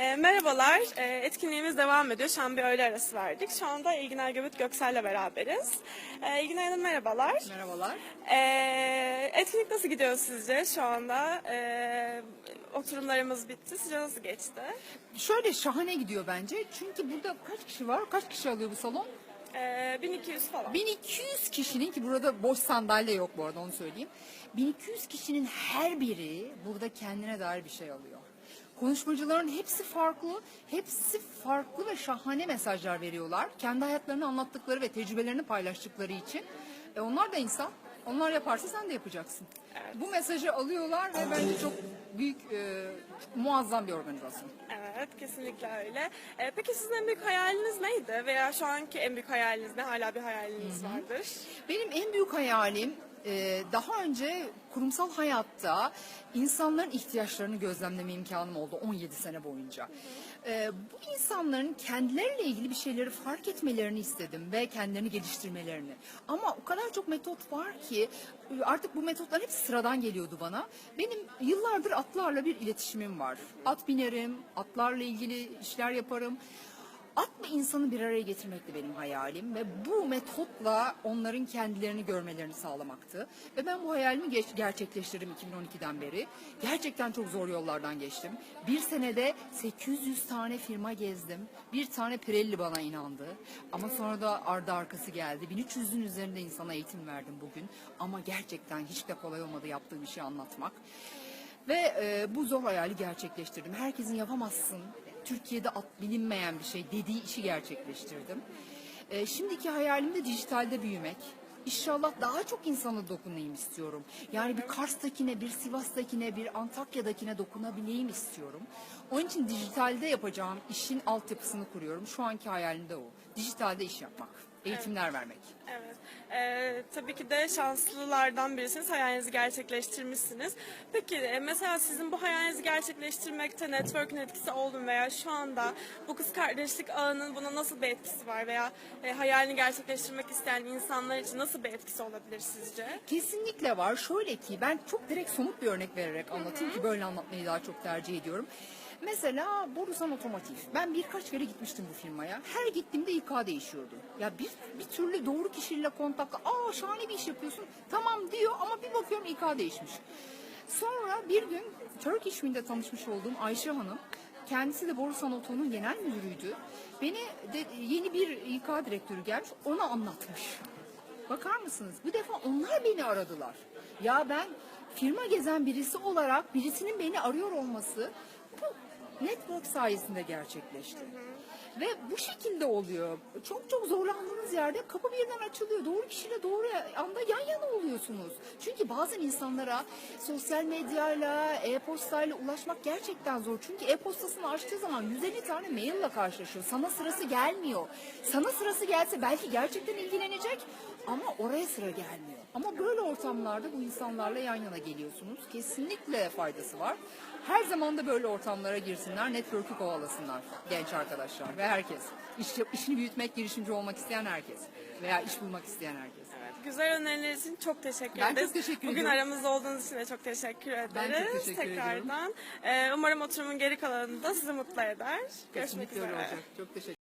E, merhabalar, e, etkinliğimiz devam ediyor. Şu an bir öğle arası verdik. Şu anda İlginer Göbüt Göksel'le beraberiz. E, İlginer Hanım merhabalar. Merhabalar. E, etkinlik nasıl gidiyor sizce şu anda? E, oturumlarımız bitti. Sizce nasıl geçti? Şöyle şahane gidiyor bence. Çünkü burada kaç kişi var? Kaç kişi alıyor bu salon? E, 1200 falan. 1200 kişinin ki burada boş sandalye yok bu arada onu söyleyeyim. 1200 kişinin her biri burada kendine dair bir şey alıyor. Konuşmacıların hepsi farklı, hepsi farklı ve şahane mesajlar veriyorlar. Kendi hayatlarını anlattıkları ve tecrübelerini paylaştıkları için. E onlar da insan. Onlar yaparsa sen de yapacaksın. Bu mesajı alıyorlar ve bence çok büyük, e, muazzam bir organizasyon. Evet, kesinlikle öyle. E, peki sizin en büyük hayaliniz neydi? Veya şu anki en büyük hayaliniz ne? Hala bir hayaliniz vardır. Benim en büyük hayalim e, daha önce kurumsal hayatta insanların ihtiyaçlarını gözlemleme imkanım oldu 17 sene boyunca. E, bu insanların kendileriyle ilgili bir şeyleri fark etmelerini istedim ve kendilerini geliştirmelerini. Ama o kadar çok metot var ki artık bu metotlar hep sıradan geliyordu bana. Benim yıllardır atlarla bir iletişimim var. At binerim, atlarla ilgili işler yaparım. Atla insanı bir araya getirmekti benim hayalim ve bu metotla onların kendilerini görmelerini sağlamaktı. Ve ben bu hayalimi geç- gerçekleştirdim 2012'den beri. Gerçekten çok zor yollardan geçtim. Bir senede 800 tane firma gezdim. Bir tane Pirelli bana inandı. Ama sonra da ardı arkası geldi. 1300'ün üzerinde insana eğitim verdim bugün. Ama gerçekten hiç de kolay olmadı yaptığım işi anlatmak. Ve e, bu zor hayali gerçekleştirdim. Herkesin yapamazsın. Türkiye'de at bilinmeyen bir şey dediği işi gerçekleştirdim. E, şimdiki hayalim de dijitalde büyümek. İnşallah daha çok insana dokunayım istiyorum. Yani bir Kars'takine, bir Sivas'takine, bir Antakya'dakine dokunabileyim istiyorum. Onun için dijitalde yapacağım işin altyapısını kuruyorum. Şu anki hayalim de o. Dijitalde iş yapmak, eğitimler vermek. Evet. E, tabii ki de şanslılardan birisiniz. Hayalinizi gerçekleştirmişsiniz. Peki e, mesela sizin bu hayalinizi gerçekleştirmekte network'ün etkisi oldu mu veya şu anda bu kız kardeşlik ağının buna nasıl bir etkisi var veya e, hayalini gerçekleştirmek isteyen insanlar için nasıl bir etkisi olabilir sizce? Kesinlikle var. Şöyle ki ben çok direkt somut bir örnek vererek anlatayım ki böyle anlatmayı daha çok tercih ediyorum. Mesela Borusan Otomotiv. Ben birkaç kere gitmiştim bu firmaya. Her gittiğimde İK değişiyordu. Ya bir, bir türlü doğru kişiyle kontakla aa şahane bir iş yapıyorsun tamam diyor ama bir bakıyorum İK değişmiş. Sonra bir gün Turkish Wind'de tanışmış olduğum Ayşe Hanım Kendisi de Borusan Oto'nun genel müdürüydü. Beni de yeni bir İK direktörü gelmiş ona anlatmış. Bakar mısınız? Bu defa onlar beni aradılar. Ya ben firma gezen birisi olarak birisinin beni arıyor olması bu network sayesinde gerçekleşti. Ve bu şekilde oluyor. Çok çok zorlandığınız yerde kapı birden açılıyor. Doğru kişiyle doğru anda yan yana oluyorsunuz. Çünkü bazen insanlara sosyal medyayla, e-postayla ulaşmak gerçekten zor. Çünkü e-postasını açtığı zaman 150 tane maille karşılaşıyor. Sana sırası gelmiyor. Sana sırası gelse belki gerçekten ilgilenecek ama oraya sıra gelmiyor. Ama böyle ortamlarda bu insanlarla yan yana geliyorsunuz. Kesinlikle faydası var. Her zaman da böyle ortamlara girsinler, network'ü kovalasınlar genç arkadaşlar ve herkes. İş, işini büyütmek, girişimci olmak isteyen herkes veya iş bulmak isteyen herkes. Evet, güzel öneriler için çok teşekkür Ben çok ederiz. teşekkür Bugün ediyorum. aramızda olduğunuz için de çok teşekkür ederiz. Ben çok teşekkür Tekrardan. Ee, umarım oturumun geri kalanında sizi mutlu eder. Görüşmek Kesinlikle üzere. olacak. Çok teşekkür